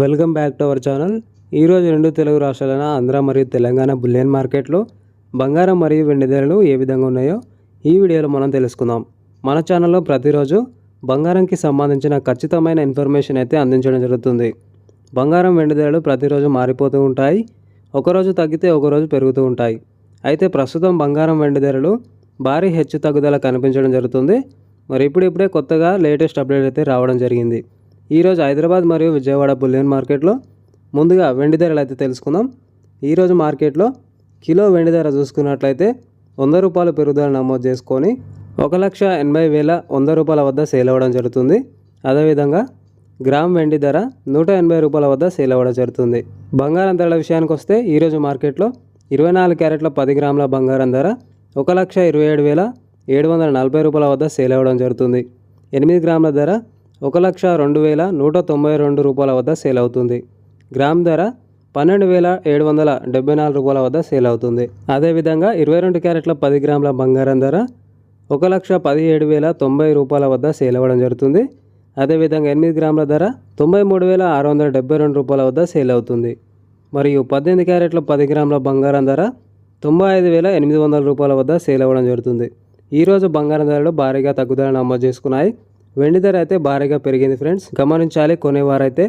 Welcome back to our channel. ఈరోజు రెండు తెలుగు రాష్ట్రాలైన ఆంధ్ర మరియు తెలంగాణ బుల్లియన్ మార్కెట్లో బంగారం మరియు వెండి ధరలు ఏ విధంగా ఉన్నాయో ఈ వీడియోలో మనం తెలుసుకుందాం. మన ఛానల్లో ప్రతిరోజు బంగారంకి సంబంధించిన ఖచ్చితమైన ఇన్ఫర్మేషన్ అయితే అందించడం జరుగుతుంది. బంగారం వెండి ధరలు ప్రతిరోజు మారిపోతూ ఉంటాయి. ఒకరోజు తగ్గితే ఒకరోజు పెరుగుతూ ఉంటాయి. అయితే ప్రస్తుతం బంగారం వెండి ధరలు భారీ హెచ్చు తగ్గుదల కనిపించడం జరుగుతుంది. మరి ఇప్పుడిప్పుడే కొత్తగా లేటెస్ట్ అప్డేట్ అయితే రావడం జరిగింది. ఈరోజు హైదరాబాద్ మరియు విజయవాడ బులియన్ మార్కెట్లో ముందుగా వెండి ధరలు అయితే తెలుసుకుందాం. ఈరోజు మార్కెట్లో కిలో వెండి ధర చూసుకున్నట్లయితే వంద రూపాయల పెరుగుదల నమోదు చేసుకొని ఒక లక్ష ఎనభై వేల వంద రూపాయల వద్ద సేల్ అవ్వడం జరుగుతుంది. అదేవిధంగా గ్రామ్ వెండి ధర నూట ఎనభై రూపాయల వద్ద సేల్ అవ్వడం జరుగుతుంది. బంగారం ధరల విషయానికి వస్తే ఈరోజు మార్కెట్లో ఇరవై నాలుగు క్యారెట్ల పది గ్రాముల బంగారం ధర ఒక లక్ష ఇరవై ఏడు వేల ఏడు వందల నలభై రూపాయల వద్ద సేల్ అవ్వడం జరుగుతుంది. ఎనిమిది గ్రాముల ధర ఒక లక్ష రెండు వేల నూట తొంభై రెండు రూపాయల వద్ద సేల్ అవుతుంది. గ్రామ్ ధర పన్నెండు వేల ఏడు వందల డెబ్బై నాలుగు రూపాయల వద్ద సేల్ అవుతుంది. అదేవిధంగా ఇరవై రెండు క్యారెట్ల పది గ్రాముల బంగారం ధర ఒక లక్ష పదిహేడు వేల తొంభై రూపాయల వద్ద సేల్ అవ్వడం జరుగుతుంది. అదేవిధంగా ఎనిమిది గ్రాముల ధర తొంభై మూడు వేల ఆరు వందల డెబ్బై రెండు రూపాయల వద్ద సేల్ అవుతుంది. మరియు పద్దెనిమిది క్యారెట్ల పది గ్రాముల బంగారం ధర తొంభై ఐదు వేల ఎనిమిది వందల రూపాయల వద్ద సేల్ అవ్వడం జరుగుతుంది. ఈరోజు బంగారం ధరలు భారీగా తగ్గుదల నమోదు చేసుకున్నాయి. వెండి ధర అయితే భారీగా పెరిగింది ఫ్రెండ్స్. గమనించాలి కొనేవారైతే